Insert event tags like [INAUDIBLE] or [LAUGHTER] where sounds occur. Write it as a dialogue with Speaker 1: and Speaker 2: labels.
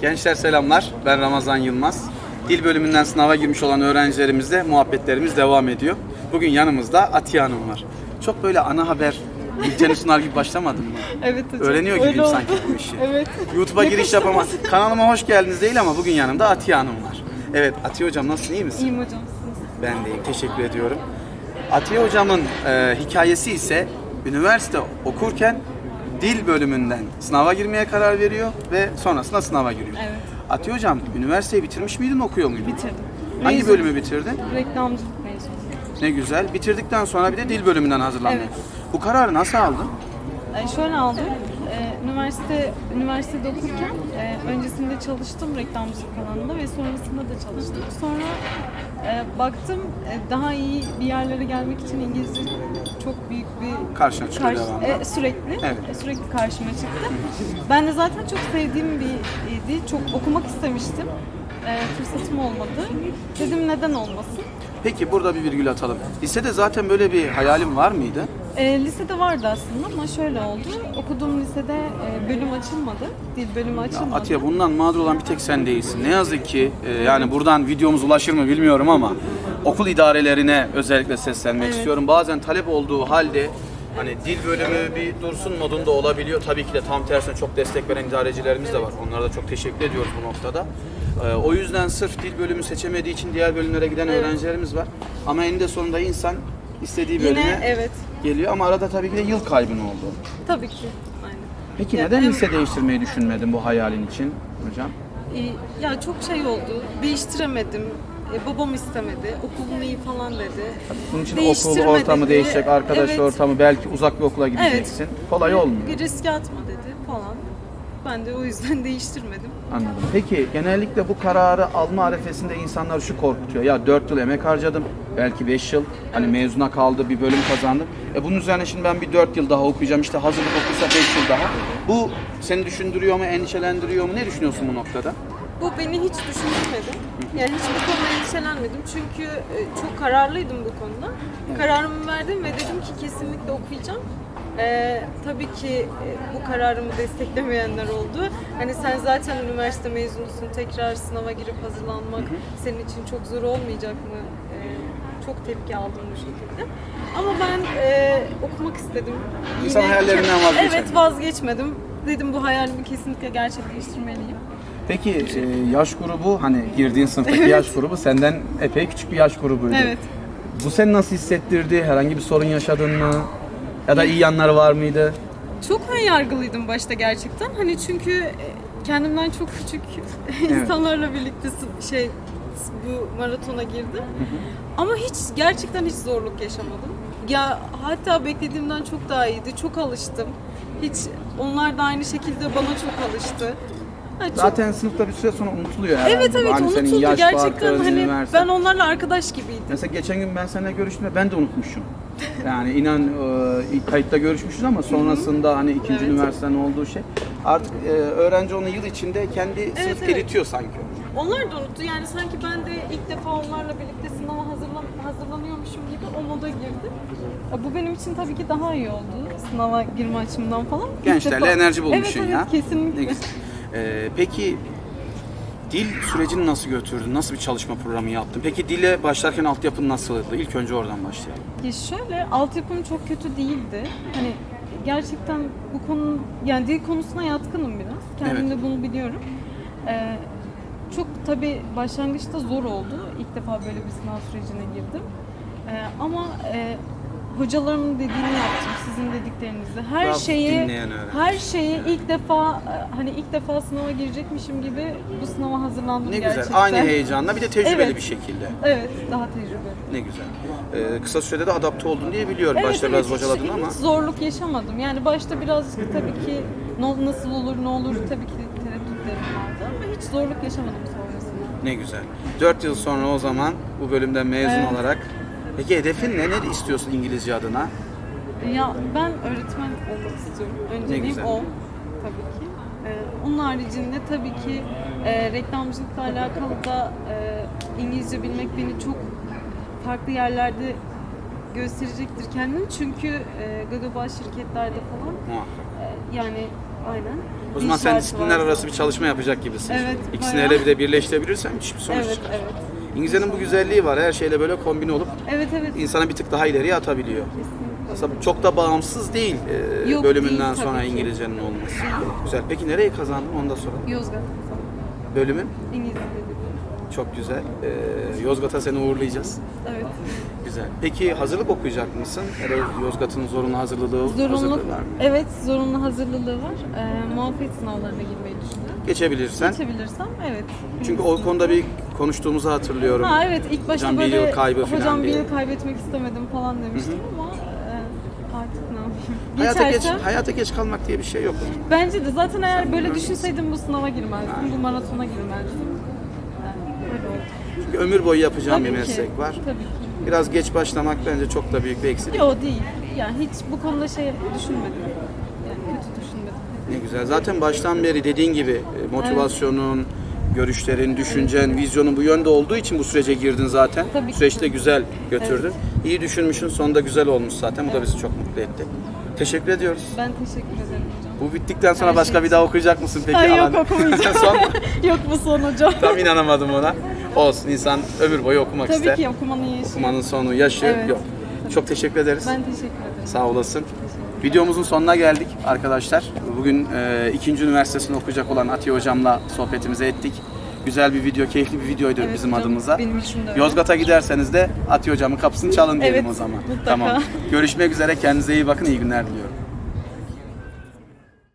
Speaker 1: Gençler selamlar. Ben Ramazan Yılmaz. Dil bölümünden sınava girmiş olan öğrencilerimizle muhabbetlerimiz devam ediyor. Bugün yanımızda Atiye Hanım var. Çok böyle ana haber Gülcan Sunar gibi başlamadın mı? [LAUGHS]
Speaker 2: Evet hocam.
Speaker 1: Öğreniyor
Speaker 2: Öyle
Speaker 1: gibiyim
Speaker 2: oldu.
Speaker 1: sanki bu işi. [LAUGHS]
Speaker 2: Evet.
Speaker 1: YouTube'a giriş yapamaz. Kanalıma hoş geldiniz değil ama bugün yanımda Atiye Hanım var. Evet Atiye Hocam nasılsın iyi misin?
Speaker 2: İyiyim hocam siz.
Speaker 1: Ben deyim. Teşekkür ediyorum. Atiye hocamın e, hikayesi ise üniversite okurken dil bölümünden sınava girmeye karar veriyor ve sonrasında sınava giriyor.
Speaker 2: Evet.
Speaker 1: Atiye hocam üniversiteyi bitirmiş miydin okuyor muydun?
Speaker 2: Bitirdim.
Speaker 1: Hangi
Speaker 2: Mezun.
Speaker 1: bölümü bitirdin?
Speaker 2: Reklamcılık mezunu.
Speaker 1: Ne güzel. Bitirdikten sonra bir de dil bölümünden hazırlandın.
Speaker 2: Evet.
Speaker 1: Bu kararı nasıl aldın?
Speaker 2: Ee, şöyle aldım. Üniversite üniversitede okurken e, öncesinde çalıştım reklamcılık alanında ve sonrasında da çalıştım. Sonra e, baktım e, daha iyi bir yerlere gelmek için İngilizce çok büyük bir
Speaker 1: Karşına çıkıyor
Speaker 2: Karşı-
Speaker 1: devamlı.
Speaker 2: e, sürekli
Speaker 1: Evet.
Speaker 2: e, sürekli karşıma çıktı. Ben de zaten çok sevdiğim bir idi. Çok okumak istemiştim. E, fırsatım olmadı. Dedim neden olmasın?
Speaker 1: Peki burada bir virgül atalım. Lisede zaten böyle bir hayalin var mıydı?
Speaker 2: E, lisede vardı aslında ama şöyle oldu. Okuduğum lisede e, bölüm açılmadı. Dil bölümü açılmadı.
Speaker 1: Atiye bundan mağdur olan bir tek sen değilsin. Ne yazık ki e, yani buradan videomuz ulaşır mı bilmiyorum ama okul idarelerine özellikle seslenmek
Speaker 2: Evet.
Speaker 1: istiyorum. Bazen talep olduğu halde hani dil bölümü bir dursun modunda olabiliyor. Tabii ki de tam tersine çok destek veren idarecilerimiz de var. Onlara da çok teşekkür ediyoruz bu noktada. E, o yüzden sırf dil bölümü seçemediği için diğer bölümlere giden öğrencilerimiz var. Ama eninde sonunda insan istediği bölüme
Speaker 2: Yine evet.
Speaker 1: geliyor ama arada tabii ki de yıl kaybın oldu.
Speaker 2: Tabii ki. Aynen.
Speaker 1: Peki
Speaker 2: Ya,
Speaker 1: neden
Speaker 2: hem-
Speaker 1: lise değiştirmeyi düşünmedin bu hayalin için hocam?
Speaker 2: E, ya çok şey oldu. Değiştiremedim. E, babam istemedi. Okulun iyi falan dedi.
Speaker 1: Bunun için okul ortamı değişecek, arkadaş
Speaker 2: Evet.
Speaker 1: ortamı, belki uzak bir okula gideceksin. Kolay olmuyor.
Speaker 2: Bir riske atma dedi falan. Ben de o yüzden [LAUGHS] değiştirmedim.
Speaker 1: Anladım. Peki genellikle bu kararı alma arifesinde insanlar şu korkutuyor. Ya 4 yıl emek harcadım, belki 5 yıl. Hani mezuna kaldı, bir bölüm kazandım. E bunun üzerine şimdi ben bir 4 yıl daha okuyacağım. İşte hazırlık okursa 5 yıl daha. Bu seni düşündürüyor mu, endişelendiriyor mu? Ne düşünüyorsun bu noktada?
Speaker 2: Bu beni hiç düşündürmedi. Yani hiç bu konuda endişelenmedim. Çünkü e, çok kararlıydım bu konuda. Kararımı verdim ve dedim ki kesinlikle okuyacağım. Ee, tabii ki e, bu kararımı desteklemeyenler oldu. Hani sen zaten üniversite mezunusun, tekrar sınava girip hazırlanmak senin için çok zor olmayacak mı? Ee, çok tepki aldım bu şekilde. Ama ben e, okumak istedim.
Speaker 1: İnsan hayallerinden vazgeçemiyor.
Speaker 2: Evet vazgeçmedim. Dedim bu hayalimi kesinlikle gerçekleştirmeliyim.
Speaker 1: Peki e, yaş grubu hani girdiğin sınıftaki yaş grubu senden epey küçük bir yaş grubuydu.
Speaker 2: Evet.
Speaker 1: Bu seni nasıl hissettirdi? Herhangi bir sorun yaşadın mı? Ya da iyi yanları var mıydı?
Speaker 2: Çok ön yargılıydım başta gerçekten. Hani çünkü e, kendimden çok küçük [LAUGHS] insanlarla birlikte şey bu maratona girdim. Ama hiç gerçekten hiç zorluk yaşamadım. Ya hatta beklediğimden çok daha iyiydi. Çok alıştım. Hiç onlar da aynı şekilde bana çok alıştı. Ha, çok-
Speaker 1: Zaten sınıfta bir süre sonra unutuluyor herhalde.
Speaker 2: evet evet
Speaker 1: Hani senin
Speaker 2: unutuldu
Speaker 1: yaş
Speaker 2: gerçekten
Speaker 1: farkı,
Speaker 2: hani
Speaker 1: üniversite.
Speaker 2: ben onlarla arkadaş gibiydim.
Speaker 1: Mesela geçen gün ben seninle görüştüğümde ben de unutmuşum. [LAUGHS] Yani inan e, ilk kayıtta görüşmüşüz ama sonrasında hani ikinci
Speaker 2: Evet.
Speaker 1: üniversitenin olduğu şey. Artık e, öğrenci onu yıl içinde kendi sınıf
Speaker 2: evet.
Speaker 1: eritiyor sanki.
Speaker 2: Onlar da unuttu. Yani sanki ben de ilk defa onlarla birlikte sınava hazırlan hazırlanıyormuşum gibi o moda girdim. Ya Bu benim için tabii ki daha iyi oldu. Sınava girme açımından falan. İlk
Speaker 1: Gençlerle
Speaker 2: defa-
Speaker 1: enerji bulmuşsun
Speaker 2: evet,
Speaker 1: ya.
Speaker 2: Evet kesinlikle.
Speaker 1: Ne güzel. E, peki dil sürecini nasıl götürdün? Nasıl bir çalışma programı yaptın? Peki dile başlarken altyapın nasıldı? İlk önce oradan başlayalım.
Speaker 2: Ya şöyle altyapım çok kötü değildi. Hani gerçekten bu konu yani dil konusuna yatkınım biraz. Kendim de bunu biliyorum. Ee, çok tabii başlangıçta zor oldu. İlk defa böyle bir sınav sürecine girdim. Ee, ama e, hocalarımın dediğini yaptım, sizin dediklerinizi. Her
Speaker 1: Bravo,
Speaker 2: şeyi
Speaker 1: dinleyen öğrenci.
Speaker 2: her şeyi ilk defa e, hani ilk defa sınava girecekmişim gibi bu sınava hazırlandım
Speaker 1: Ne
Speaker 2: gerçekten.
Speaker 1: güzel. Aynı heyecanla bir de tecrübeli
Speaker 2: Evet.
Speaker 1: bir şekilde.
Speaker 2: Evet, daha tecrübeli.
Speaker 1: Ne güzel. E, kısa sürede de adapte oldun diye biliyorum. Başta biraz
Speaker 2: hiç-
Speaker 1: bocaladın ama.
Speaker 2: Hiç zorluk yaşamadım. Yani başta birazcık tabii ki no- nasıl olur ne olur tabii ki tereddütlerim vardı ama hiç zorluk yaşamadım sonrasında.
Speaker 1: Ne güzel. 4 yıl sonra o zaman bu bölümden mezun
Speaker 2: Evet.
Speaker 1: olarak Peki hedefin ne? Ne istiyorsun İngilizce adına?
Speaker 2: Ya ben öğretmen olmak istiyorum. Önceliğim
Speaker 1: güzel.
Speaker 2: o tabii ki. Ee, onun haricinde tabii ki e, reklamcılıkla alakalı da e, İngilizce bilmek beni çok farklı yerlerde gösterecektir kendini. Çünkü e, global şirketlerde falan
Speaker 1: Muhakkak.
Speaker 2: e, yani Aynen.
Speaker 1: O zaman
Speaker 2: Bir
Speaker 1: sen
Speaker 2: şartı
Speaker 1: disiplinler
Speaker 2: var.
Speaker 1: arası bir çalışma yapacak gibisin.
Speaker 2: Evet,
Speaker 1: İkisini
Speaker 2: bayağı.
Speaker 1: hele bir de birleştirebilirsen müthiş bir sonuç
Speaker 2: Evet,
Speaker 1: çıkar.
Speaker 2: evet.
Speaker 1: İngilizcenin bu güzelliği var. Her şeyle böyle kombine olup
Speaker 2: Evet, evet.
Speaker 1: insana bir tık daha ileriye atabiliyor. Aslında çok da bağımsız değil e,
Speaker 2: Yok,
Speaker 1: bölümünden
Speaker 2: değil,
Speaker 1: sonra
Speaker 2: ki.
Speaker 1: İngilizcenin olması. Güzel. Peki nereye kazandın onu da soralım.
Speaker 2: Yozgat.
Speaker 1: Bölümün
Speaker 2: İngilizce.
Speaker 1: Çok güzel. E, Yozgat'a seni uğurlayacağız.
Speaker 2: Evet.
Speaker 1: Güzel. Peki hazırlık okuyacak mısın? Hele Yozgat'ın zorunlu hazırlığı,
Speaker 2: Zorunlu,
Speaker 1: var mı?
Speaker 2: evet zorunlu hazırlılığı var. Ee, muafiyet sınavlarına girmeyi düşünüyorum.
Speaker 1: Geçebilirsen.
Speaker 2: Geçebilirsem evet.
Speaker 1: Çünkü o konuda bir konuştuğumuzu hatırlıyorum.
Speaker 2: Ha evet ilk başta
Speaker 1: Hocam bir
Speaker 2: böyle
Speaker 1: yıl kaybı falan
Speaker 2: hocam bir
Speaker 1: diye.
Speaker 2: yıl kaybetmek istemedim falan demiştim ama e, artık ne yapayım.
Speaker 1: Hayata geç,
Speaker 2: Geçersem
Speaker 1: hayata geç kalmak diye bir şey yok.
Speaker 2: bence de zaten eğer böyle düşünseydim bu sınava girmezdim, bu maratona girmezdim.
Speaker 1: Çünkü ömür boyu yapacağım
Speaker 2: Tabii
Speaker 1: bir
Speaker 2: ki,
Speaker 1: meslek var.
Speaker 2: Tabii ki.
Speaker 1: Biraz geç başlamak bence çok da büyük bir eksilik.
Speaker 2: Yok değil. Yani hiç bu konuda şey düşünmedim. Yani kötü düşünmedim.
Speaker 1: Ne güzel. Zaten baştan beri dediğin gibi e, motivasyonun, görüşlerin, düşüncen, vizyonun bu yönde olduğu için bu sürece girdin zaten.
Speaker 2: Tabii ki.
Speaker 1: Süreçte güzel götürdün. İyi düşünmüşsün, sonunda güzel olmuş zaten. Bu da bizi çok mutlu etti. Teşekkür ediyoruz.
Speaker 2: Ben teşekkür ederim hocam.
Speaker 1: Bu bittikten sonra
Speaker 2: Her
Speaker 1: başka
Speaker 2: şey
Speaker 1: bir daha okuyacak mısın peki?
Speaker 2: Ay yok
Speaker 1: Alan-
Speaker 2: okumayacağım. [LAUGHS]
Speaker 1: Son [LAUGHS]
Speaker 2: yok bu son hocam.
Speaker 1: tam inanamadım ona. Olsun insan ömür boyu okumak
Speaker 2: Tabii
Speaker 1: ister.
Speaker 2: ki okumanın yaşı.
Speaker 1: Okumanın sonu, yaşı
Speaker 2: Evet.
Speaker 1: yok. Çok teşekkür ederiz.
Speaker 2: Ben teşekkür ederim.
Speaker 1: Sağ olasın. Videomuzun sonuna geldik arkadaşlar. Bugün e, ikinci üniversitesini okuyacak olan Atiye hocamla sohbetimizi ettik. Güzel bir video, keyifli bir videoydu
Speaker 2: Evet
Speaker 1: bizim
Speaker 2: hocam,
Speaker 1: adımıza.
Speaker 2: benim için de öyle.
Speaker 1: Yozgat'a giderseniz de Atiye hocamın kapısını çalın diyelim
Speaker 2: Evet,
Speaker 1: o zaman.
Speaker 2: mutlaka.
Speaker 1: Tamam. Görüşmek üzere. Kendinize iyi bakın. İyi günler diliyorum.